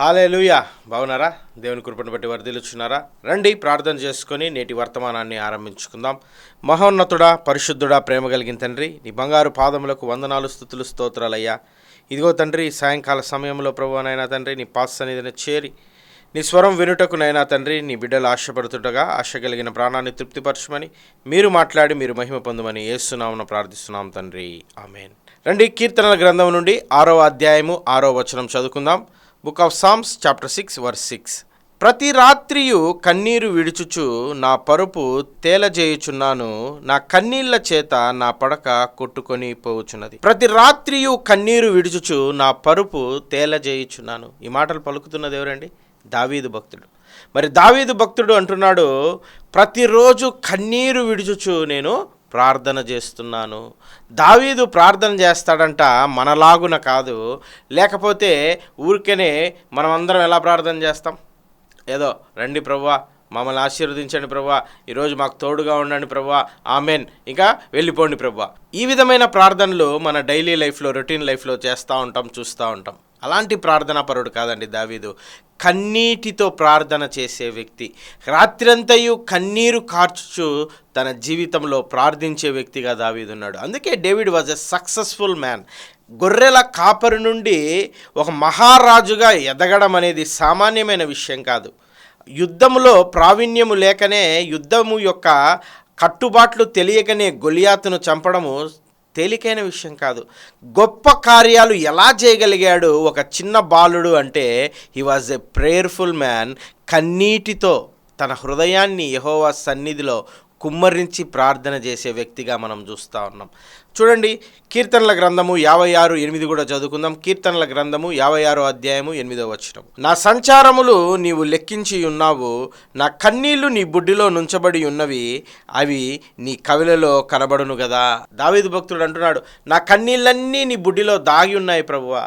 Hallelujah. బాగున్నారా? దేవుని కృపను బట్టి వర్ధిల్లుచున్నారా? రండి ప్రార్థన చేసుకొని నేటి వర్తమానాన్ని ఆరంభించుకుందాం. మహోన్నతుడా పరిశుద్ధుడా ప్రేమ కలిగిన తండ్రి నీ బంగారు పాదములకు వందనాలు స్థుతులు స్తోత్రాలయ్యా. ఇదిగో తండ్రి సాయంకాల సమయంలో ప్రభువనైనా తండ్రి నీ పాస్ సన్నిధిని చేరి నీ స్వరం వినుటకు నైనా తండ్రి నీ బిడ్డలు ఆశపడుతుండగా ఆశ కలిగిన ప్రాణాన్ని తృప్తిపరచమని మీరు మాట్లాడి మీరు మహిమ పొందమని ఏస్తున్నామని ప్రార్థిస్తున్నాం తండ్రి. ఆమెన్. రండి కీర్తనల గ్రంథం నుండి ఆరో అధ్యాయము ఆరో వచనం చదువుకుందాం. Book of Psalms chapter six verse six ప్రతి రాత్రియు కన్నీరు విడుచుచు నా పరుపు తేలజేయుచున్నాను. నా కన్నీళ్ళ చేత నా పడక కొట్టుకొని పోవుచున్నది. ప్రతి రాత్రియు కన్నీరు విడుచుచు నా పరుపు తేలజేయుచున్నాను. ఈ మాటలు పలుకుతున్నది ఎవరండి? దావీదు భక్తుడు. మరి దావీదు భక్తుడు అంటున్నాడు ప్రతిరోజు కన్నీరు విడుచుచు నేను ప్రార్థన చేస్తున్నాను. దావీదు ప్రార్థన చేస్తాడంట మనలాగున కాదు. లేకపోతే ఊరికనే మనమందరం ఎలా ప్రార్థన చేస్తాం? ఏదో రండి ప్రవ్వా మమ్మల్ని ఆశీర్వదించండి ప్రభా ఈరోజు మాకు తోడుగా ఉండండి ప్రభా ఆమెన్. ఇంకా వెళ్ళిపోండి ప్రభా ఈ విధమైన ప్రార్థనలు మన డైలీ లైఫ్లో రొటీన్ లైఫ్లో చేస్తూ ఉంటాం చూస్తూ ఉంటాం. అలాంటి ప్రార్థనాపరుడు కాదండి దావీదు. కన్నీటితో ప్రార్థన చేసే వ్యక్తి. రాత్రంతయు కన్నీరు కార్చుచు తన జీవితంలో ప్రార్థించే వ్యక్తిగా దావీదు ఉన్నాడు అందుకే David was a successful man. గొర్రెల కాపరి నుండి ఒక మహారాజుగా ఎదగడం అనేది సామాన్యమైన విషయం కాదు. యుద్ధములో ప్రావీణ్యము లేకనే యుద్ధము యొక్క కట్టుబాట్లు తెలియకనే గొలియాతును చంపడము తేలికైన విషయం కాదు. గొప్ప కార్యాలు ఎలా చేయగలిగాడు ఒక చిన్న బాలుడు అంటే he was a prayerful man కన్నీటితో తన హృదయాన్ని యహోవా సన్నిధిలో కుమ్మరించి ప్రార్థన చేసే వ్యక్తిగా మనం చూస్తూ ఉన్నాం. చూడండి కీర్తనల గ్రంథము యాభై ఆరు ఎనిమిది కూడా చదువుకుందాం. కీర్తనల గ్రంథము యాభై ఆరు అధ్యాయము ఎనిమిదో వచనం. నా సంచారములు నీవు లెక్కించి ఉన్నావు నా కన్నీళ్ళు నీ బుడ్డిలో నుంచబడి ఉన్నవి అవి నీ కవిలలో కనబడును కదా దావేది భక్తుడు అంటున్నాడు నా కన్నీళ్ళన్నీ నీ బుడ్డిలో దాగి ఉన్నాయి ప్రభువా.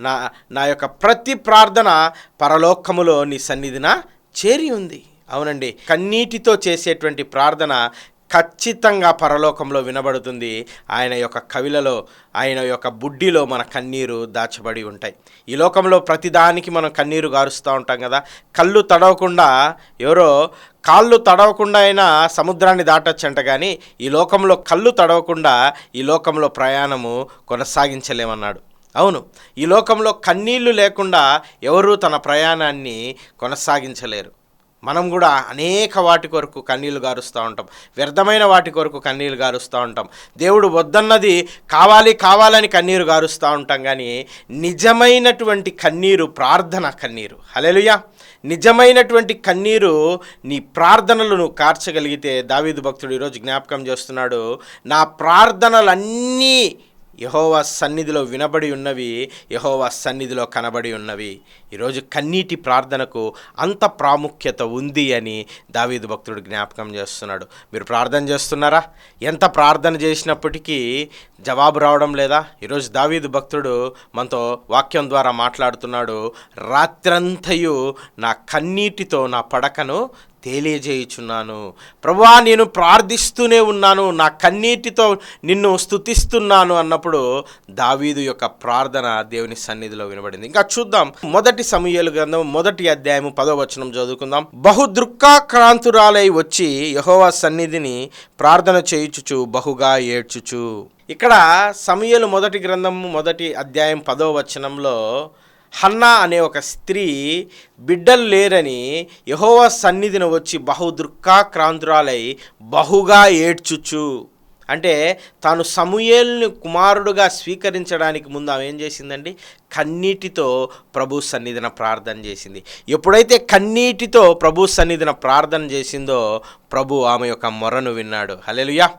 నా నా యొక్క ప్రతి ప్రార్థన పరలోకములో నీ సన్నిధిన చేరి ఉంది. అవునండి కన్నీటితో చేసేటువంటి ప్రార్థన ఖచ్చితంగా పరలోకంలో వినబడుతుంది. ఆయన యొక్క కవిలలో ఆయన యొక్క బుడ్డిలో మన కన్నీరు దాచబడి ఉంటాయి. ఈ లోకంలో ప్రతిదానికి మనం కన్నీరు గారుస్తూ ఉంటాం కదా. కళ్ళు తడవకుండా ఎవరో కాళ్ళు తడవకుండా అయినా సముద్రాన్ని దాటొచ్చంట కానీ ఈ లోకంలో కళ్ళు తడవకుండా ఈ లోకంలో ప్రయాణము కొనసాగించలేమన్నాడు. అవును ఈ లోకంలో కన్నీళ్ళు లేకుండా ఎవరూ తన ప్రయాణాన్ని కొనసాగించలేరు. మనం కూడా అనేక వాటి కొరకు కన్నీళ్ళు గారుస్తూ ఉంటాం. వ్యర్థమైన వాటి కొరకు కన్నీళ్ళు గారుస్తూ ఉంటాం. దేవుడు వద్దన్నది కావాలి కావాలని కన్నీరు గారుస్తూ ఉంటాం కానీ నిజమైనటువంటి కన్నీరు ప్రార్థన కన్నీరు. హలెలుయా నిజమైనటువంటి కన్నీరు నీ ప్రార్థనలు నువ్వు కార్చగలిగితే దావీదు భక్తుడు ఈరోజు జ్ఞాపకం చేస్తున్నాడు నా ప్రార్థనలన్నీ యహోవా సన్నిధిలో వినబడి ఉన్నవి యహోవా సన్నిధిలో కనబడి ఉన్నవి. ఈరోజు కన్నీటి ప్రార్థనకు అంత ప్రాముఖ్యత ఉంది అని దావీదు భక్తుడు జ్ఞాపకం చేస్తున్నాడు. మీరు ప్రార్థన చేస్తున్నారా? ఎంత ప్రార్థన చేసినప్పటికీ జవాబు రావడం లేదా? ఈరోజు దావీదు భక్తుడు మనతో వాక్యం ద్వారా మాట్లాడుతున్నాడు. రాత్రంతయు నా కన్నీటితో నా పడకను తెలియజేయుచున్నాను. ప్రభువా నేను ప్రార్థిస్తూనే ఉన్నాను. నా కన్నీటితో నిన్ను స్తుతిస్తున్నాను అన్నప్పుడు దావీదు యొక్క ప్రార్థన దేవుని సన్నిధిలో వినబడింది. ఇంకా చూద్దాం. మొదటి సమయలు గ్రంథం మొదటి అధ్యాయము పదో వచనం చదువుకుందాం. బహు దృక్కాక్రాంతురాలై వచ్చి యహోవా సన్నిధిని ప్రార్థన చేయుచుచు బహుగా ఏడ్చుచు. ఇక్కడ సమయలు మొదటి గ్రంథము మొదటి అధ్యాయం పదవ వచనంలో హన్నా అనే ఒక స్త్రీ బిడ్డలు లేరని యహోవా సన్నిధిని వచ్చి బహు దుఃఖాక్రాంతురాలై బహుగా ఏడ్చుచు. అంటే తాను సమూయేల్ని కుమారుడుగా స్వీకరించడానికి ముందు ఆమె ఏం చేసిందండి? కన్నీటితో ప్రభు సన్నిధిన ప్రార్థన చేసింది. ఎప్పుడైతే కన్నీటితో ప్రభు సన్నిధిన ప్రార్థన చేసిందో ప్రభు ఆమె యొక్క మొరను విన్నాడు. హలెలుయా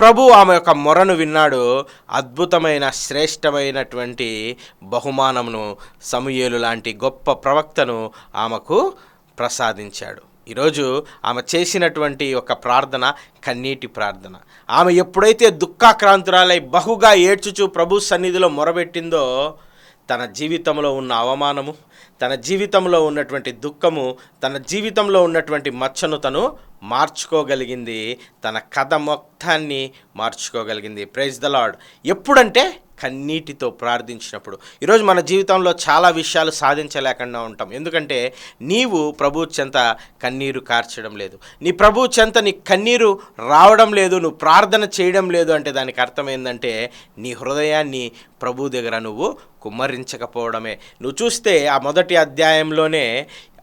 ప్రభు ఆమె యొక్క మొరను విన్నాడు. అద్భుతమైన శ్రేష్టమైనటువంటి బహుమానమును సమూయేలు లాంటి గొప్ప ప్రవక్తను ఆమెకు ప్రసాదించాడు. ఈరోజు ఆమె చేసినటువంటి ఒక ప్రార్థన కన్నీటి ప్రార్థన. ఆమె ఎప్పుడైతే దుఃఖాక్రాంతురాలై బహుగా ఏడ్చుచు ప్రభు సన్నిధిలో మొరబెట్టిందో తన జీవితంలో ఉన్న అవమానము తన జీవితంలో ఉన్నటువంటి దుఃఖము తన జీవితంలో ఉన్నటువంటి మచ్చను తను మార్చుకోగలిగింది తన కథ మొత్తాన్ని మార్చుకోగలిగింది. ప్రైజ్ ద లాడ్ ఎప్పుడంటే కన్నీటితో ప్రార్థించినప్పుడు. ఈరోజు మన జీవితంలో చాలా విషయాలు సాధించలేకుండా ఉంటాం. ఎందుకంటే నీవు ప్రభు చెంత కన్నీరు కార్చడం లేదు. నీ ప్రభు చెంత నీ కన్నీరు రావడం లేదు నువ్వు ప్రార్థన చేయడం లేదు అంటే దానికి అర్థం ఏంటంటే నీ హృదయాన్ని ప్రభు దగ్గర నువ్వు కుమ్మరించకపోవడమే. నువ్వు చూస్తే ఆ మొదటి అధ్యాయంలోనే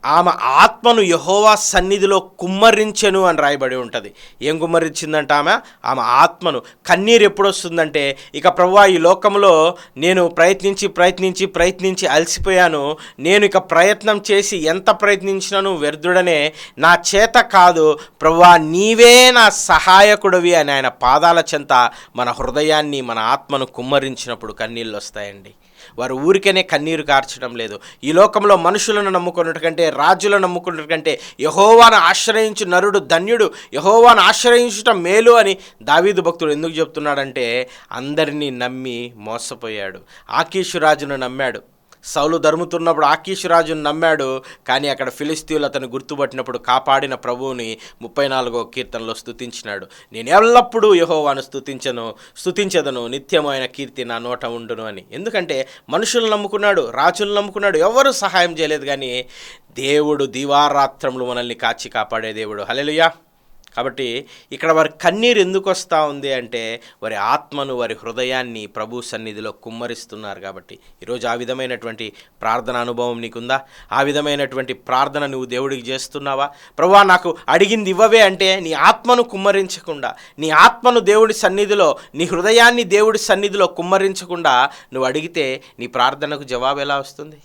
ఆమె ఆత్మను యహోవా సన్నిధిలో కుమ్మరించెను అని రాయబడి ఉంటుంది. ఏం కుమ్మరించిందంట ఆమె? ఆమె ఆత్మను. కన్నీరు ఎప్పుడు వస్తుందంటే ఇక ప్రభు ఈ లోకంలో నేను ప్రయత్నించి ప్రయత్నించి ప్రయత్నించి అలసిపోయాను. నేను ఇక ప్రయత్నం చేసి ఎంత ప్రయత్నించినాను వ్యర్థుడనే నా చేత కాదు. ప్రభువా నీవే నా సహాయకుడివి అని ఆయన పాదాల చెంత మన హృదయాన్ని మన ఆత్మను కుమ్మరించినప్పుడు కన్నీళ్ళు వస్తాయండి. వారు ఊరికనే కన్నీరు కార్చడం లేదు. ఈ లోకంలో మనుషులను నమ్ముకున్నట్టు కంటే రాజులను నమ్ముకున్నట్టు కంటే యహోవాను ఆశ్రయించు నరుడు ధన్యుడు యహోవాను ఆశ్రయించటం మేలు అని దావీదు భక్తుడు ఎందుకు చెప్తున్నాడంటే అందరినీ నమ్మి మోసపోయాడు. ఆకీషు రాజును నమ్మాడు. సౌలు ధర్ముతున్నప్పుడు ఆకీషురాజును నమ్మాడు కానీ అక్కడ ఫిలిస్తీన్లు అతను గుర్తుపట్టినప్పుడు కాపాడిన ప్రభువుని ముప్పై నాలుగో కీర్తనలో స్థుతించినాడు నేను ఎల్లప్పుడూ యహోవాను స్థుతించను స్థుతించదను నిత్యమైన కీర్తి నా నోట ఉండును అని. ఎందుకంటే మనుషులు నమ్ముకున్నాడు రాజులు నమ్ముకున్నాడు ఎవరు సహాయం చేయలేదు కానీ దేవుడు దివారాత్రములు మనల్ని కాచి కాపాడే దేవుడు. హలెలుయా కాబట్టి ఇక్కడ వారి కన్నీరు ఎందుకు వస్తూ ఉంది అంటే వారి ఆత్మను వారి హృదయాన్ని ప్రభు సన్నిధిలో కుమ్మరిస్తున్నారు కాబట్టి. ఈరోజు ఆ విధమైనటువంటి ప్రార్థన అనుభవం నీకుందా? ఆ విధమైనటువంటి ప్రార్థన నువ్వు దేవుడికి చేస్తున్నావా? ప్రభు నాకు అడిగింది ఇవ్వవే అంటే నీ ఆత్మను కుమ్మరించకుండా నీ ఆత్మను దేవుడి సన్నిధిలో నీ హృదయాన్ని దేవుడి సన్నిధిలో కుమ్మరించకుండా నువ్వు అడిగితే నీ ప్రార్థనకు జవాబు ఎలా వస్తుంది?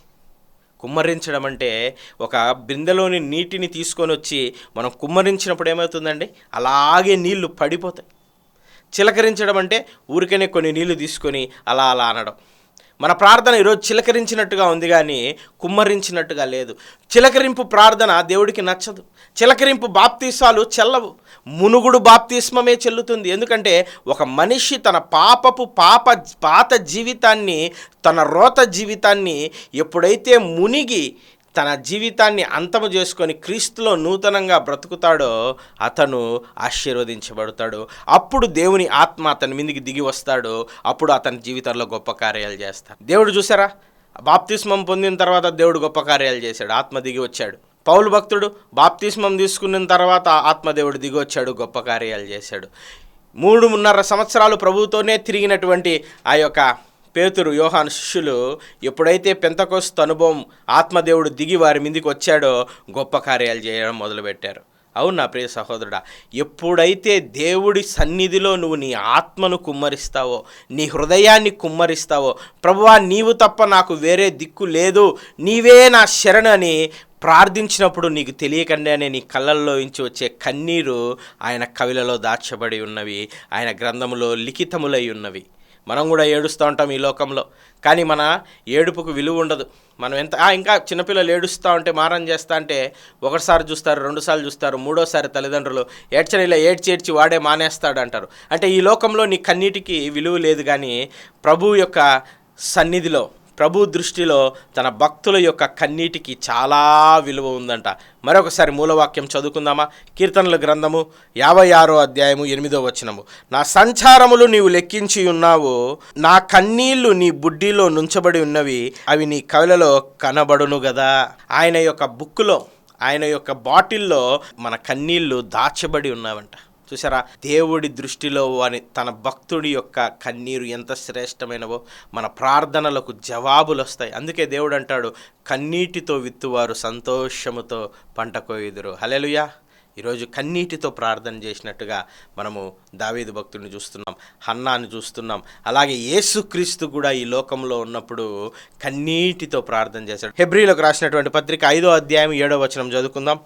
కుమ్మరించడం అంటే ఒక బిందెలోని నీటిని తీసుకొని వచ్చి మనం కుమ్మరించినప్పుడు ఏమవుతుందండి? అలాగే నీళ్ళు పడిపోతాయి. చిలకరించడం అంటే ఊరికనే కొన్ని నీళ్ళు తీసుకొని అలా అలా అనడం. మన ప్రార్థన ఈరోజు చిలకరించినట్టుగా ఉంది కానీ కుమ్మరించినట్టుగా లేదు. చిలకరింపు ప్రార్థన దేవుడికి నచ్చదు. చిలకరింపు బాప్తీసాలు చెల్లవు. మునుగుడు బాప్తిస్మమే చెల్లుతుంది. ఎందుకంటే ఒక మనిషి తన పాపపు పాప పాత జీవితాన్ని తన రోత జీవితాన్ని ఎప్పుడైతే మునిగి తన జీవితాన్ని అంతము చేసుకొని క్రీస్తులో నూతనంగా బ్రతుకుతాడో అతను ఆశీర్వదించబడతాడు. అప్పుడు దేవుని ఆత్మ అతని మీదకి దిగి వస్తాడు. అప్పుడు అతని జీవితంలో గొప్ప కార్యాలు చేస్తాడు. దేవుడు చూసారా? బాప్తిస్మం పొందిన తర్వాత దేవుడు గొప్ప కార్యాలు చేశాడు. ఆత్మ దిగి వచ్చాడు. పౌలు భక్తుడు బాప్తిస్మం తీసుకున్న తర్వాత ఆత్మదేవుడు దిగొచ్చాడు గొప్ప కార్యాలు చేశాడు. మూడున్నర సంవత్సరాలు ప్రభుతోనే తిరిగినటువంటి ఆ యొక్క పేతురు యోహాన్ శిష్యులు ఎప్పుడైతే పెంతకోస్తు అనుభవం ఆత్మదేవుడు దిగి వారి మీదకి వచ్చాడో గొప్ప కార్యాలు చేయడం మొదలుపెట్టారు. అవును నా ప్రియ సహోదరుడా? ఎప్పుడైతే దేవుడి సన్నిధిలో నువ్వు నీ ఆత్మను కుమ్మరిస్తావో నీ హృదయాన్ని కుమ్మరిస్తావో ప్రభువా నీవు తప్ప నాకు వేరే దిక్కు లేదు నీవే నా శరణని అని ప్రార్థించినప్పుడు నీకు తెలియకుండానే నీ కళ్ళల్లో నుంచి వచ్చే కన్నీరు ఆయన కవిలలో దాచబడి ఉన్నవి ఆయన గ్రంథములో లిఖితములై ఉన్నవి. మనం కూడా ఏడుస్తూ ఉంటాం ఈ లోకంలో. కానీ మన ఏడుపుకు విలువ ఉండదు. మనం ఎంత ఇంకా చిన్నపిల్లలు ఏడుస్తూ ఉంటే మారం చేస్తా అంటే ఒకసారి చూస్తారు రెండుసార్లు చూస్తారు మూడోసారి తల్లిదండ్రులు ఏడ్చని ఇలా ఏడ్చి ఏడ్చి వాడే మానేస్తాడు అంటారు అంటే ఈ లోకంలో నీ కన్నీటికి విలువ లేదు కానీ ప్రభు యొక్క సన్నిధిలో ప్రభు దృష్టిలో తన భక్తుల యొక్క కన్నీటికి చాలా విలువ ఉందంట. మరొకసారి మూలవాక్యం చదువుకుందామా? కీర్తనల గ్రంథము యాభై ఆరో అధ్యాయము ఎనిమిదో వచనము. నా సంచారములు నీవు లెక్కించి ఉన్నావు నా కన్నీళ్ళు నీ బుడ్డిలో నుంచబడి ఉన్నవి అవి నీ కవిలలో కనబడును కదా ఆయన యొక్క బుక్కులో ఆయన యొక్క బాటిల్లో మన కన్నీళ్ళు దాచబడి ఉన్నావంట. చూసారా దేవుడి దృష్టిలో వాని తన భక్తుడి యొక్క కన్నీరు ఎంత శ్రేష్టమైనవో మన ప్రార్థనలకు జవాబులు వస్తాయి అందుకే దేవుడు అంటాడు కన్నీటితో విత్తువారు సంతోషముతో పంట కోయుదురు. హలెలుయా ఈరోజు కన్నీటితో ప్రార్థన చేసినట్టుగా మనము దావీదు భక్తుడిని చూస్తున్నాం హన్నాని చూస్తున్నాం. అలాగే యేసుక్రీస్తు కూడా ఈ లోకంలో ఉన్నప్పుడు కన్నీటితో ప్రార్థన చేశాడు. హెబ్రిలోకి రాసినటువంటి పత్రిక ఐదో అధ్యాయం ఏడో వచనం చదువుకుందాం.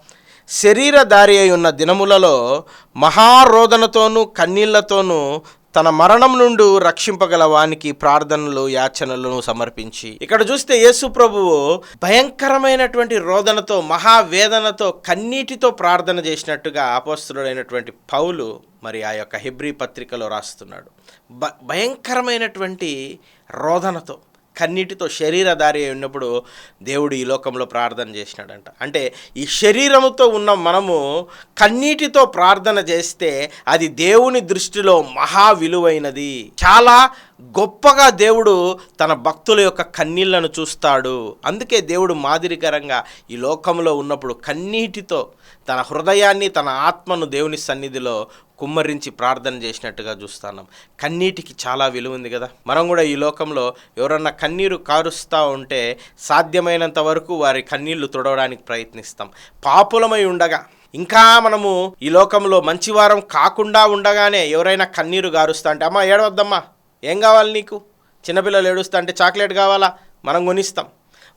శరీరధారి అయి ఉన్న దినములలో మహారోదనతోనూ కన్నీళ్ళతోనూ తన మరణం నుండి రక్షింపగల వానికి ప్రార్థనలు యాచనలను సమర్పించి. ఇక్కడ చూస్తే యేసు ప్రభువు భయంకరమైనటువంటి రోదనతో మహావేదనతో కన్నీటితో ప్రార్థన చేసినట్టుగా అపోస్తుడైనటువంటి పౌలు మరి ఆ యొక్క హెబ్రీ పత్రికలో రాస్తున్నాడు. భ భయంకరమైనటువంటి రోదనతో. కన్నీటితో శరీరధారి అయి ఉన్నప్పుడు దేవుడు ఈ లోకంలో ప్రార్థన చేసినాడంట. అంటే ఈ శరీరముతో ఉన్న మనము కన్నీటితో ప్రార్థన చేస్తే అది దేవుని దృష్టిలో మహా విలువైనది. చాలా గొప్పగా దేవుడు తన భక్తుల యొక్క కన్నీళ్ళను చూస్తాడు. అందుకే దేవుడు మాదిరికరంగా ఈ లోకంలో ఉన్నప్పుడు కన్నీటితో తన హృదయాన్ని తన ఆత్మను దేవుని సన్నిధిలో కుమ్మరించి ప్రార్థన చేసినట్టుగా చూస్తున్నాం. కన్నీటికి చాలా విలువ ఉంది కదా. మనం కూడా ఈ లోకంలో ఎవరన్నా కన్నీరు కారుస్తూ ఉంటే సాధ్యమైనంత వరకు వారి కన్నీళ్ళు తుడవడానికి ప్రయత్నిస్తాం. పాపులమై ఉండగా ఇంకా మనము ఈ లోకంలో మంచివారం కాకుండా ఉండగానే ఎవరైనా కన్నీరు గారుస్తా అంటే అమ్మా ఏడవద్దమ్మా ఏం కావాలి నీకు? చిన్నపిల్లలు ఏడుస్తా అంటే చాక్లెట్ కావాలా? మనం కొనిస్తాం.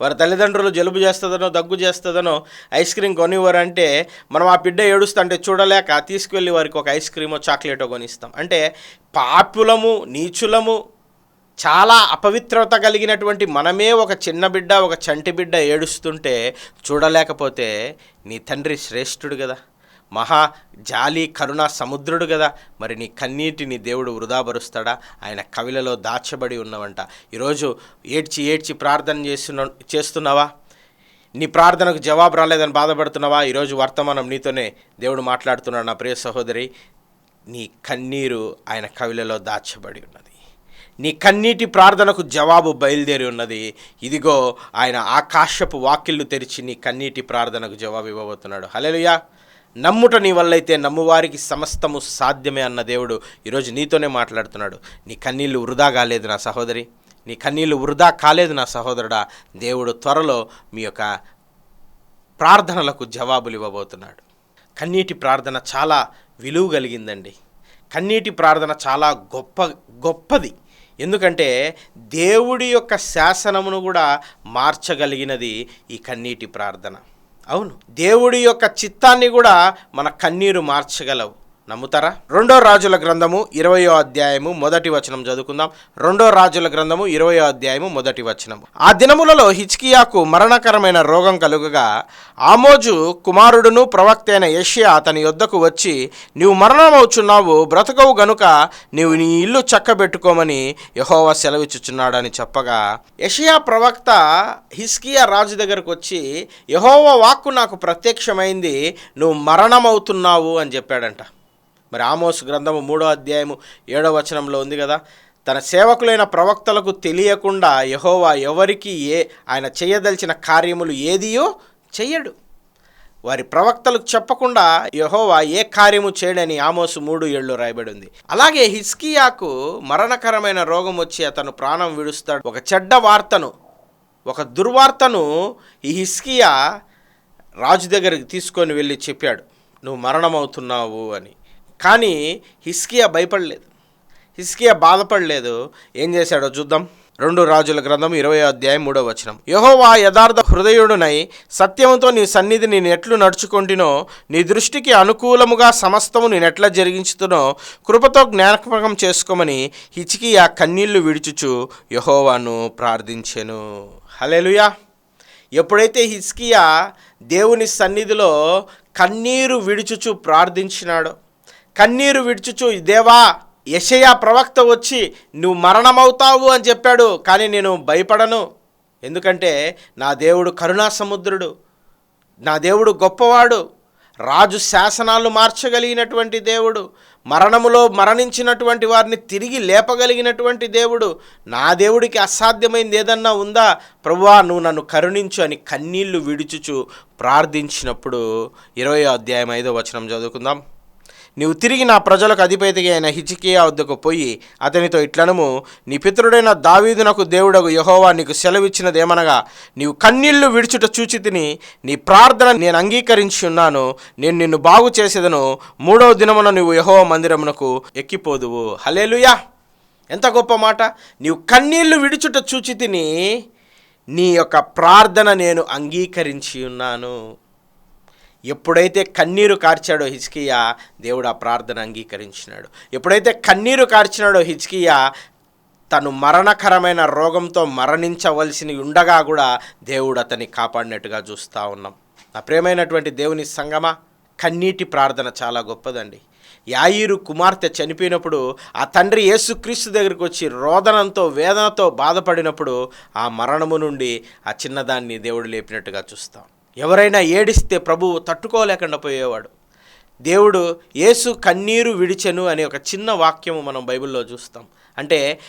వారి తల్లిదండ్రులు జలుబు చేస్తుందనో దగ్గు చేస్తుందనో ఐస్ క్రీమ్ కొనివ్వరంటే మనం ఆ బిడ్డ ఏడుస్తుంటే చూడలేక తీసుకువెళ్ళి వారికి ఒక ఐస్ క్రీమో చాక్లెటో కొనిస్తాం. అంటే పాపులము నీచులము చాలా అపవిత్రత కలిగినటువంటి మనమే ఒక చిన్న బిడ్డ ఒక చంటి బిడ్డ ఏడుస్తుంటే చూడలేకపోతే నీ తండ్రి శ్రేష్ఠుడు కదా. మహా జాలి కరుణ సముద్రుడు కదా మరి నీ కన్నీటిని దేవుడు వృధాపరుస్తాడా ఆయన కవిలలో దాచబడి ఉన్నవంట. ఈరోజు ఏడ్చి ఏడ్చి ప్రార్థన చేస్తున్న చేస్తున్నావా? నీ ప్రార్థనకు జవాబు రాలేదని బాధపడుతున్నావా? ఈరోజు వర్తమానం నీతోనే దేవుడు మాట్లాడుతున్నాడు నా ప్రియ సహోదరి. నీ కన్నీరు ఆయన కవిలలో దాచబడి ఉన్నది. నీ కన్నీటి ప్రార్థనకు జవాబు బయలుదేరి ఉన్నది. ఇదిగో ఆయన ఆకాశపు వాకిళ్ళు తెరిచి నీ కన్నీటి ప్రార్థనకు జవాబు ఇవ్వబోతున్నాడు. హలేలుయా నమ్ముట నీ వల్లైతే నమ్మువారికి సమస్తము సాధ్యమే అన్న దేవుడు ఈరోజు నీతోనే మాట్లాడుతున్నాడు. నీ కన్నీళ్ళు వృధా కాలేదు నా సహోదరి. నీ కన్నీళ్ళు వృధా కాలేదు నా సహోదరుడా. దేవుడు త్వరలో మీ యొక్క ప్రార్థనలకు జవాబులు ఇవ్వబోతున్నాడు. కన్నీటి ప్రార్థన చాలా విలువ కలిగిందండి. కన్నీటి ప్రార్థన చాలా గొప్ప గొప్పది. ఎందుకంటే దేవుడి యొక్క శాసనమును కూడా మార్చగలిగినది ఈ కన్నీటి ప్రార్థన. అవును. దేవుడి యొక్క చిత్తాన్ని కూడా మన కన్నీరు మార్చగలవు. నమ్ముతారా? రెండో రాజుల గ్రంథము ఇరవయో అధ్యాయము మొదటి వచనం చదువుకుందాం. రెండో రాజుల గ్రంథము ఇరవయో అధ్యాయము మొదటి వచనం ఆ దినములలో హిచ్కియాకు మరణకరమైన రోగం కలుగగా ఆమోజు కుమారుడును ప్రవక్త అయిన యష్యా అతని యొద్దకు వచ్చి నీవు మరణమవుచున్నావు బ్రతకవు గనుక నీవు నీ ఇల్లు చక్కబెట్టుకోమని యహోవా సెలవిచ్చుచున్నాడని చెప్పగా యషియా ప్రవక్త హిస్కియా రాజు దగ్గరకు వచ్చి యహోవా వాక్కు నాకు ప్రత్యక్షమైంది నువ్వు మరణమవుతున్నావు అని చెప్పాడంట. మరి ఆమోస్ గ్రంథము మూడో అధ్యాయము ఏడో వచనంలో ఉంది కదా తన సేవకులైన ప్రవక్తలకు తెలియకుండా యహోవా ఎవరికి ఏ ఆయన చేయదలిచిన కార్యములు ఏదియో చెయ్యడు. వారి ప్రవక్తలకు చెప్పకుండా యహోవా ఏ కార్యము చేయడని ఆమోసు మూడు ఏళ్ళు రాయబడి ఉంది అలాగే హిస్కియాకు మరణకరమైన రోగం వచ్చి అతను ప్రాణం విడుస్తాడు. ఒక చెడ్డ వార్తను ఒక దుర్వార్తను ఈ హిస్కియా రాజు దగ్గరికి తీసుకొని వెళ్ళి చెప్పాడు. నువ్వు మరణమవుతున్నావు అని. కానీ హిస్కియా భయపడలేదు. హిస్కియా బాధపడలేదు. ఏం చేశాడో చూద్దాం. రెండు రాజుల గ్రంథం ఇరవై అధ్యాయం మూడో వచనం. యహోవా యథార్థ హృదయుడునై సత్యముతో నీ సన్నిధి నేను ఎట్లు నడుచుకుంటునో నీ దృష్టికి అనుకూలముగా సమస్తము నేను ఎట్లా జరిగించుతునో కృపతో జ్ఞానపకం చేసుకోమని హిచికియా కన్నీళ్ళు విడుచుచు యహోవాను ప్రార్థించెను. హలేలుయా ఎప్పుడైతే హిస్కియా దేవుని సన్నిధిలో కన్నీరు విడుచుచు ప్రార్థించినాడో కన్నీరు విడుచుచు దేవా యషయా ప్రవక్త వచ్చి నువ్వు మరణమవుతావు అని చెప్పాడు. కానీ నేను భయపడను. ఎందుకంటే నా దేవుడు కరుణా సముద్రుడు. నా దేవుడు గొప్పవాడు. రాజు శాసనాలు మార్చగలిగినటువంటి దేవుడు. మరణములో మరణించినటువంటి వారిని తిరిగి లేపగలిగినటువంటి దేవుడు. నా దేవుడికి అసాధ్యమైంది ఏదన్నా ఉందా? ప్రభువా నువ్వు నన్ను కరుణించు అని కన్నీళ్ళు విడుచుచు ప్రార్థించినప్పుడు ఇరవై అధ్యాయం ఐదో వచనం చదువుకుందాం. నీవు తిరిగి నా ప్రజలకు అధిపతిగా అయిన హిచికియా వద్దకు పోయి అతనితో ఇట్లనము నీ పితరుడైన దావీదునకు దేవుడకు యహోవా నీకు సెలవిచ్చినదేమనగా నీవు కన్నీళ్ళు విడుచుట చూచి తిని నీ ప్రార్థన నేను అంగీకరించి ఉన్నాను నేను నిన్ను బాగు చేసేదను మూడవ దినమున నీవు యహోవ మందిరమునకు ఎక్కిపోదువు. హలేలుయా ఎంత గొప్ప మాట! నీవు కన్నీళ్ళు విడుచుట చూచి తిని నీ యొక్క ప్రార్థన నేను అంగీకరించి ఉన్నాను. ఎప్పుడైతే కన్నీరు కార్చాడో హిజ్కియా దేవుడు ఆ ప్రార్థన అంగీకరించినాడు. ఎప్పుడైతే కన్నీరు కార్చినాడో హిజ్కియా తను మరణకరమైన రోగంతో మరణించవలసి ఉండగా కూడా దేవుడు అతన్ని కాపాడినట్టుగా చూస్తూ ఉన్నాం. నా ప్రేమైనటువంటి దేవుని సంగమా కన్నీటి ప్రార్థన చాలా గొప్పదండి. యాయిరు కుమార్తె చనిపోయినప్పుడు ఆ తండ్రి యేసుక్రీస్తు దగ్గరికి వచ్చి రోదనంతో వేదనతో బాధపడినప్పుడు ఆ మరణము నుండి ఆ చిన్నదాన్ని దేవుడు లేపినట్టుగా చూస్తాం. ఎవరైనా ఏడిస్తే ప్రభువు తట్టుకోలేకుండా పోయేవాడు. దేవుడు యేసు కన్నీరు విడిచెను అనే ఒక చిన్న వాక్యము మనం బైబిల్లో చూస్తాం. అంటే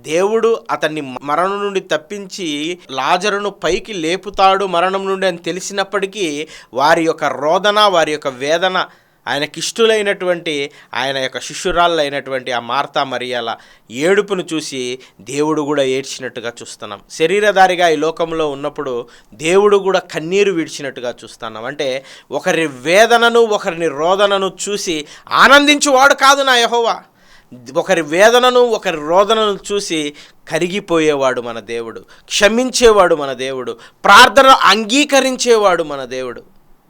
దేవుడు అతన్ని మరణం నుండి తప్పించి లాజరును పైకి లేపుతాడు మరణం నుండి అని తెలిసినప్పటికీ వారి యొక్క రోదన వారి యొక్క వేదన ఆయనకిష్టులైనటువంటి ఆయన యొక్క శిష్యురాళ్ళు అయినటువంటి ఆ మార్తా మరియాల ఏడుపును చూసి దేవుడు కూడా ఏడ్చినట్టుగా చూస్తున్నాం. శరీరధారిగా ఈ లోకంలో ఉన్నప్పుడు దేవుడు కూడా కన్నీరు విడిచినట్టుగా చూస్తున్నాం. అంటే ఒకరి వేదనను ఒకరిని రోదనను చూసి ఆనందించువాడు కాదు నా యహోవా. ఒకరి వేదనను ఒకరి రోదనను చూసి కరిగిపోయేవాడు మన దేవుడు క్షమించేవాడు మన దేవుడు ప్రార్థన అంగీకరించేవాడు మన దేవుడు.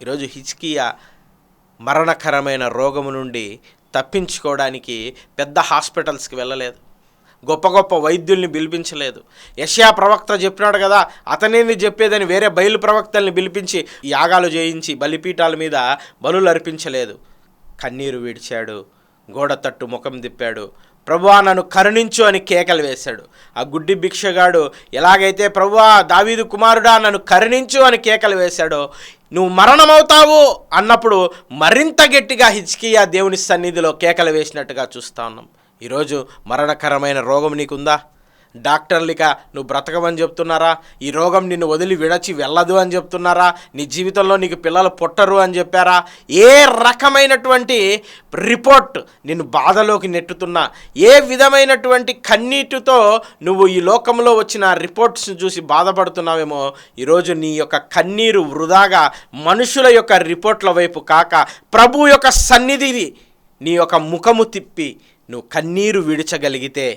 ఈరోజు హిచ్కియా మరణకరమైన రోగము నుండి తప్పించుకోవడానికి పెద్ద హాస్పిటల్స్కి వెళ్ళలేదు. గొప్ప గొప్ప వైద్యుల్ని పిలిపించలేదు. యష్యా ప్రవక్త చెప్పినాడు కదా అతనేది చెప్పేదని వేరే బయలు ప్రవక్తల్ని పిలిపించి యాగాలు చేయించి బలిపీఠాల మీద బలులు అర్పించలేదు కన్నీరు విడిచాడు గోడ తట్టు ముఖం తిప్పాడు. ప్రభువా నన్ను కరుణించు అని కేకలు వేశాడు. ఆ గుడ్డి భిక్షగాడు ఎలాగైతే ప్రభువా దావీదు కుమారుడా నన్ను కరుణించు అని కేకలు వేశాడో నువ్వు మరణమవుతావు అన్నప్పుడు మరింత గట్టిగా హిచ్కియా దేవుని సన్నిధిలో కేకలు వేసినట్టుగా చూస్తా ఉన్నాం. ఈరోజు మరణకరమైన రోగం నీకుందా? డాక్టర్లిక నువ్వు బ్రతకమని చెప్తున్నారా? ఈ రోగం నిన్ను వదిలి విడచి వెళ్ళదు అని చెప్తున్నారా? నీ జీవితంలో నీకు పిల్లలు పుట్టరు అని చెప్పారా? ఏ రకమైనటువంటి రిపోర్ట్ నిన్ను బాధలోకి నెట్టుతున్నా? ఏ విధమైనటువంటి కన్నీటితో నువ్వు ఈ లోకంలో వచ్చిన రిపోర్ట్స్ని చూసి బాధపడుతున్నావేమో? ఈరోజు నీ యొక్క కన్నీరు వృధాగా మనుషుల యొక్క రిపోర్ట్ల వైపు కాక ప్రభు యొక్క సన్నిధిని నీ యొక్క ముఖము తిప్పి నువ్వు కన్నీరు విడిచగలిగితే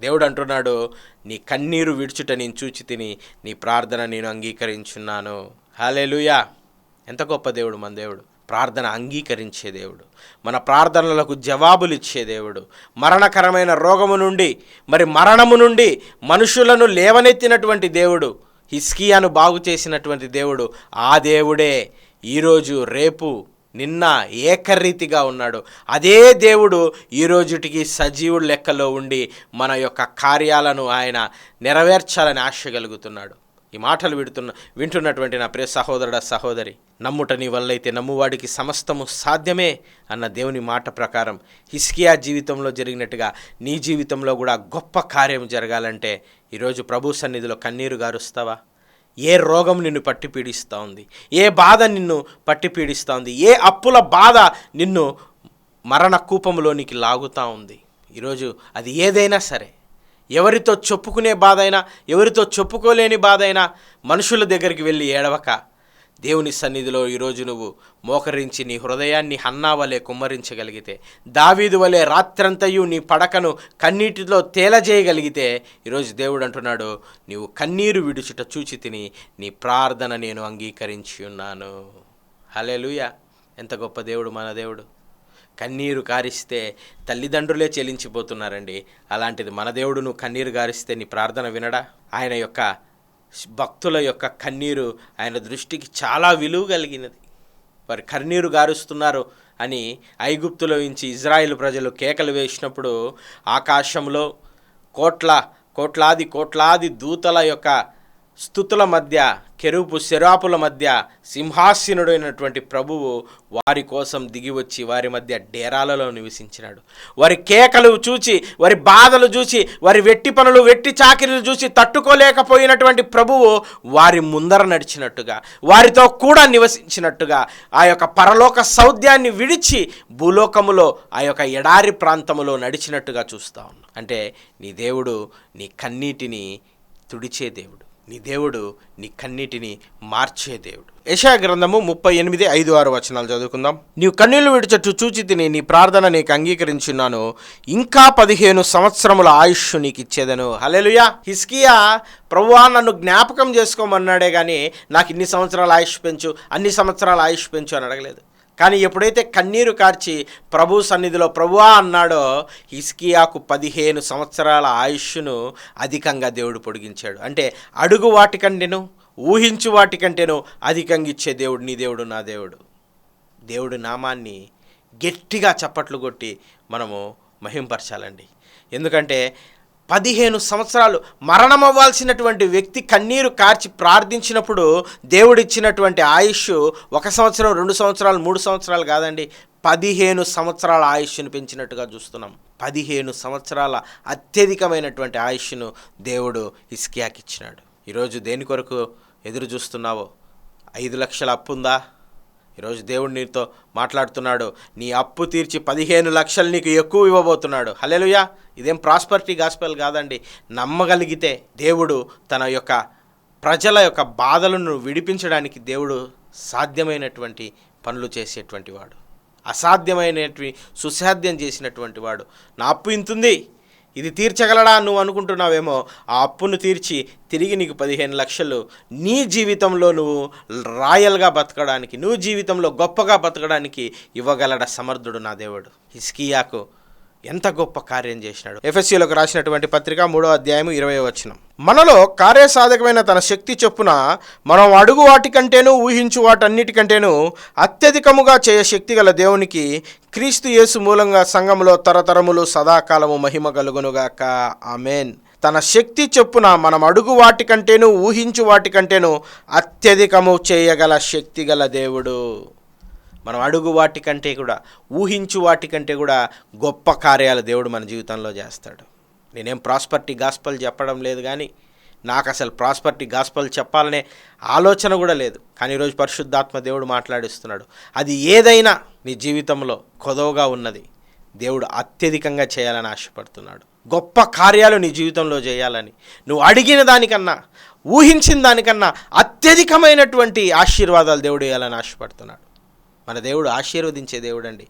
దేవుడు అంటున్నాడు నీ కన్నీరు విడుచుట నేను చూచి తిని నీ ప్రార్థన నేను అంగీకరించున్నాను. హాలేలుయా ఎంత గొప్ప దేవుడు మన దేవుడు. ప్రార్థన అంగీకరించే దేవుడు. మన ప్రార్థనలకు జవాబులు ఇచ్చే దేవుడు. మరణకరమైన రోగము నుండి మరి మరణము నుండి మనుషులను లేవనెత్తినటువంటి దేవుడు హిస్కియాను బాగు చేసినటువంటి దేవుడు ఆ దేవుడే. ఈరోజు రేపు నిన్న ఏకరీతిగా ఉన్నాడు. అదే దేవుడు ఈ రోజుటికి సజీవుడు లెక్కలో ఉండి మన యొక్క కార్యాలను ఆయన నెరవేర్చాలని ఆశ కలుగుతున్నాడు. ఈ మాటలు విడుతున్న వింటున్నటువంటి నా ప్రియ సహోదరుడ సహోదరి నమ్ముట నీ వల్లైతే నమ్మువాడికి సమస్తము సాధ్యమే అన్న దేవుని మాట ప్రకారం హిస్కియా జీవితంలో జరిగినట్టుగా నీ జీవితంలో కూడా గొప్ప కార్యం జరగాలంటే ఈరోజు ప్రభు సన్నిధిలో కన్నీరు గారుస్తావా? ఏ రోగం నిన్ను పట్టి పీడిస్తూ ఉంది? ఏ బాధ నిన్ను పట్టి పీడిస్తూ ఉంది? ఏ అప్పుల బాధ నిన్ను మరణ కూపంలోనికి లాగుతూ ఉంది? ఈరోజు అది ఏదైనా సరే ఎవరితో చెప్పుకునే బాధ అయినా ఎవరితో చెప్పుకోలేని బాధ అయినా మనుషుల దగ్గరికి వెళ్ళి ఏడవక దేవుని సన్నిధిలో ఈరోజు నువ్వు మోకరించి నీ హృదయాన్ని హన్నా వలె కుమ్మరించగలిగితే దావీదు వలె రాత్రంతయు నీ పడకను కన్నీటిలో తేలజేయగలిగితే ఈరోజు దేవుడు అంటున్నాడు నీవు కన్నీరు విడుచుట చూచి తిని నీ ప్రార్థన నేను అంగీకరించి ఉన్నాను. హలే ఎంత గొప్ప దేవుడు మన దేవుడు. కన్నీరు కారిస్తే తల్లిదండ్రులే చెల్లించిపోతున్నారండి అలాంటిది మన దేవుడు నువ్వు కన్నీరు గారిస్తే నీ ప్రార్థన వినడా? ఆయన యొక్క భక్తుల యొక్క కన్నీరు ఆయన దృష్టికి చాలా విలువ కలిగినది. వారు కన్నీరు గారుస్తున్నారు అని ఐగుప్తులో నుంచి ఇజ్రాయిల్ ప్రజలు కేకలు వేసినప్పుడు ఆకాశంలో కోట్ల కోట్లాది కోట్లాది దూతల యొక్క స్థుతుల మధ్య కెరూపు శరాపుల మధ్య సింహాసీనుడైనటువంటి ప్రభువు వారి కోసం దిగివచ్చి వారి మధ్య డేరాలలో నివసించినాడు. వారి కేకలు చూచి వారి బాధలు చూసి వారి వెట్టి పనులు వెట్టి చాకిరీలు చూసి తట్టుకోలేకపోయినటువంటి ప్రభువు వారి ముందర నడిచినట్టుగా వారితో కూడా నివసించినట్టుగా ఆ యొక్క పరలోక సౌద్యాన్ని విడిచి భూలోకములో ఆ యొక్క ఎడారి ప్రాంతములో నడిచినట్టుగా చూస్తా ఉన్నాం. అంటే నీ దేవుడు నీ కన్నీటిని తుడిచే దేవుడు. నీ దేవుడు నీ కన్నీటిని మార్చే దేవుడు. యశా గ్రంథము ముప్పై ఎనిమిది ఐదు ఆరు వచనాలు చదువుకుందాం. నీవు కన్నీళ్ళు విడిచట్టు చూచి తిని నీ ప్రార్థన నీకు అంగీకరించున్నాను. ఇంకా పదిహేను సంవత్సరముల ఆయుష్ నీకు ఇచ్చేదను. హలెలుయా హిస్కియా ప్రభువా నన్ను జ్ఞాపకం చేసుకోమన్నాడే కానీ నాకు ఇన్ని సంవత్సరాల ఆయుష్ పెంచు అన్ని సంవత్సరాల ఆయుష్ పెంచు అని అడగలేదు. కానీ ఎప్పుడైతే కన్నీరు కార్చి ప్రభు సన్నిధిలో ప్రభువా అన్నాడో హిస్కియాకు పదిహేను సంవత్సరాల ఆయుష్ను అధికంగా దేవుడు పొడిగించాడు. అంటే అడుగు వాటికంటేను ఊహించు వాటికంటేను అధికంగా ఇచ్చే దేవుడు నీ దేవుడు నా దేవుడు. దేవుడు నామాన్ని గట్టిగా చప్పట్లు కొట్టి మనము మహింపరచాలండి. ఎందుకంటే పదిహేను సంవత్సరాలు మరణమవ్వాల్సినటువంటి వ్యక్తి కన్నీరు కార్చి ప్రార్థించినప్పుడు దేవుడిచ్చినటువంటి ఆయుష్ ఒక సంవత్సరం రెండు సంవత్సరాలు మూడు సంవత్సరాలు కాదండి. పదిహేను సంవత్సరాల ఆయుష్ను పెంచినట్టుగా చూస్తున్నాం. పదిహేను సంవత్సరాల అత్యధికమైనటువంటి ఆయుష్ను దేవుడు ఇస్కియాకి ఇచ్చినాడు ఈరోజు దేని కొరకు ఎదురు చూస్తున్నావో? ఐదు లక్షల అప్పు ఉందా ఈరోజు దేవుడు నీతో మాట్లాడుతున్నాడు. నీ అప్పు తీర్చి పదిహేను లక్షలు నీకు ఎక్కువ ఇవ్వబోతున్నాడు. హలెలుయా ఇదేం ప్రాస్పర్టీ గాస్పెల్ కాదండి. నమ్మగలిగితే దేవుడు తన యొక్క ప్రజల యొక్క బాధలను విడిపించడానికి దేవుడు సాధ్యమైనటువంటి పనులు చేసేటువంటి వాడు. అసాధ్యమైనటువంటి సుసాధ్యం చేసినటువంటి వాడు. నా అప్పు ఇంతుంది. ఇది తీర్చగలడా నువ్వు అనుకుంటున్నావేమో? ఆ అప్పును తీర్చి తిరిగి నీకు పదిహేను లక్షలు నీ జీవితంలో నువ్వు రాయల్గా బతకడానికి నువ్వు జీవితంలో గొప్పగా బతకడానికి ఇవ్వగలడ సమర్థుడు నా దేవుడు. హిస్కియాకు ఎంత గొప్ప కార్యం చేసినాడు. ఎఫ్ఎస్సీలోకి రాసినటువంటి పత్రిక మూడో అధ్యాయం ఇరవై వచ్చిన మనలో కార్యసాధకమైన తన శక్తి చొప్పున మనం అడుగు వాటికంటేను ఊహించు వాటన్నిటికంటేను అత్యధికముగా చేయ శక్తి గల దేవునికి క్రీస్తు యేసు మూలంగా సంఘములో తరతరములు సదాకాలము మహిమ కలుగునుగాక. ఆమెన్. తన శక్తి చొప్పున మనం అడుగు వాటికంటేనూ ఊహించు వాటికంటేను అత్యధికము చేయగల శక్తి గల దేవుడు. మనం అడుగు వాటికంటే కూడా ఊహించు వాటికంటే కూడా గొప్ప కార్యాలు దేవుడు మన జీవితంలో చేస్తాడు. నేనేం ప్రాస్పర్టీ గాస్పల్ చెప్పడం లేదు కానీ నాకు అసలు ప్రాస్పర్టీ గాస్పల్ చెప్పాలనే ఆలోచన కూడా లేదు. కానీ ఈరోజు పరిశుద్ధాత్మ దేవుడు మాట్లాడిస్తున్నాడు. అది ఏదైనా నీ జీవితంలో కొదవగా ఉన్నది దేవుడు అత్యధికంగా చేయాలని ఆశపడుతున్నాడు. గొప్ప కార్యాలు నీ జీవితంలో చేయాలని నువ్వు అడిగిన దానికన్నా ఊహించిన దానికన్నా అత్యధికమైనటువంటి ఆశీర్వాదాలు దేవుడు వేయాలని ఆశపడుతున్నాడు. మన దేవుడు ఆశీర్వదించే దేవుడు అండి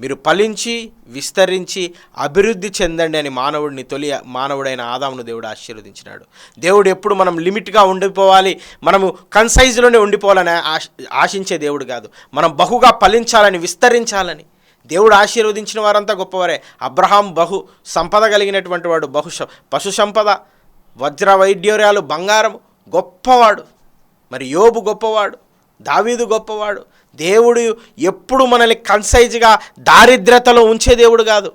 మీరు ఫలించి విస్తరించి అభివృద్ధి చెందండి అని మానవుడిని తొలి మానవుడైన ఆదామును దేవుడు ఆశీర్వదించినాడు. దేవుడు ఎప్పుడు మనం లిమిట్గా ఉండిపోవాలి మనము కన్సైజ్లోనే ఉండిపోవాలని ఆశ ఆశించే దేవుడు కాదు. మనం బహుగా ఫలించాలని విస్తరించాలని. దేవుడు ఆశీర్వదించిన వారంతా గొప్పవారే. అబ్రహాం బహు సంపద కలిగినటువంటి వాడు బహు పశు సంపద వజ్ర వైడ్యూర్యాలు బంగారం గొప్పవాడు. మరి యోబు గొప్పవాడు దావీదు గొప్పవాడు దేవుడు ఎప్పుడు మనల్ని కన్సైజ్గా దారిద్రతలో ఉంచే దేవుడు కాదు.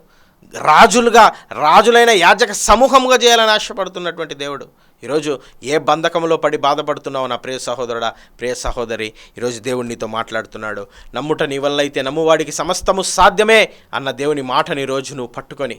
రాజులుగా రాజులైన యాజక సమూహంగా చేయాలని ఆశపడుతున్నటువంటి దేవుడు. ఈరోజు ఏ బంధకంలో పడి బాధపడుతున్నావు నా ప్రియ సహోదరుడా? ప్రియ సహోదరి ఈరోజు దేవుడు నీతో మాట్లాడుతున్నాడు. నమ్ముట నీ వల్ల అయితే నమ్మువాడికి సమస్తము సాధ్యమే అన్న దేవుని మాటని రోజు నువ్వు పట్టుకొని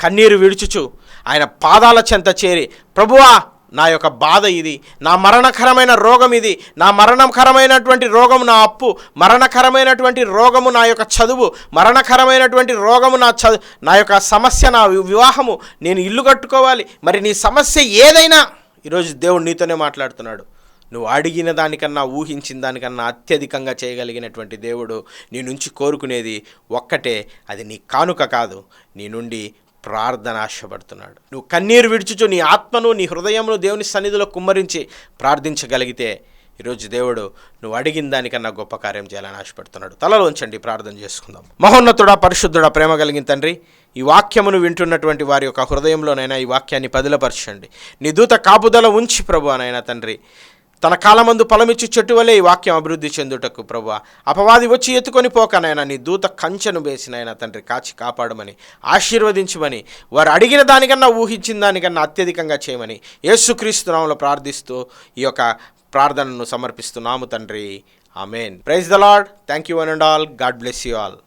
కన్నీరు విడుచుచు ఆయన పాదాల చెంత చేరి ప్రభువా నా యొక్క బాధ ఇది. నా మరణకరమైన రోగం ఇది. నా మరణకరమైనటువంటి రోగము నా అప్పు. మరణకరమైనటువంటి రోగము నా యొక్క చదువు. మరణకరమైనటువంటి రోగము నా చదువు నా యొక్క సమస్య నా వి- వివాహము. నేను ఇల్లు కట్టుకోవాలి. మరి నీ సమస్య ఏదైనా ఈరోజు దేవుడు నీతోనే మాట్లాడుతున్నాడు. నువ్వు అడిగిన దానికన్నా ఊహించిన దానికన్నా అత్యధికంగా చేయగలిగినటువంటి దేవుడు నీ నుంచి కోరుకునేది ఒక్కటే. అది నీ కానుక కాదు. నీ నుండి ప్రార్థన ఆశపడుతున్నాడు నువ్వు కన్నీరు విడుచుచు నీ ఆత్మను నీ హృదయమును దేవుని సన్నిధిలో కుమ్మరించి ప్రార్థించగలిగితే ఈరోజు దేవుడు నువ్వు అడిగిన దానికన్నా గొప్ప కార్యం చేయాలని ఆశపడుతున్నాడు. తలలో ఉంచండి ప్రార్థన చేసుకుందాం. మహోన్నతుడా పరిశుద్ధుడా ప్రేమ కలిగిన తండ్రి ఈ వాక్యమును వింటున్నటువంటి వారి యొక్క హృదయంలోనైనా ఈ వాక్యాన్ని పదిలపరచండి. నీ దూత కాపుదల ఉంచి ప్రభు అనైనా తండ్రి తన కాలమందు ఫలమిచ్చి చెట్టు వలె ఈ వాక్యం అభివృద్ధి చెందుటకు ప్రభు అపవాది వచ్చి ఎత్తుకొని పోకనైనా నీ దూత కంచెను వేసినైనా తండ్రి కాచి కాపాడమని ఆశీర్వదించమని వారు అడిగిన దానికన్నా ఊహించిన దానికన్నా అత్యధికంగా చేయమని యేసుక్రీస్తు నామములో ప్రార్థిస్తూ ఈ యొక్క ప్రార్థనను సమర్పిస్తున్నాము తండ్రి. Amen. Praise the Lord thank you one and all. God bless you all.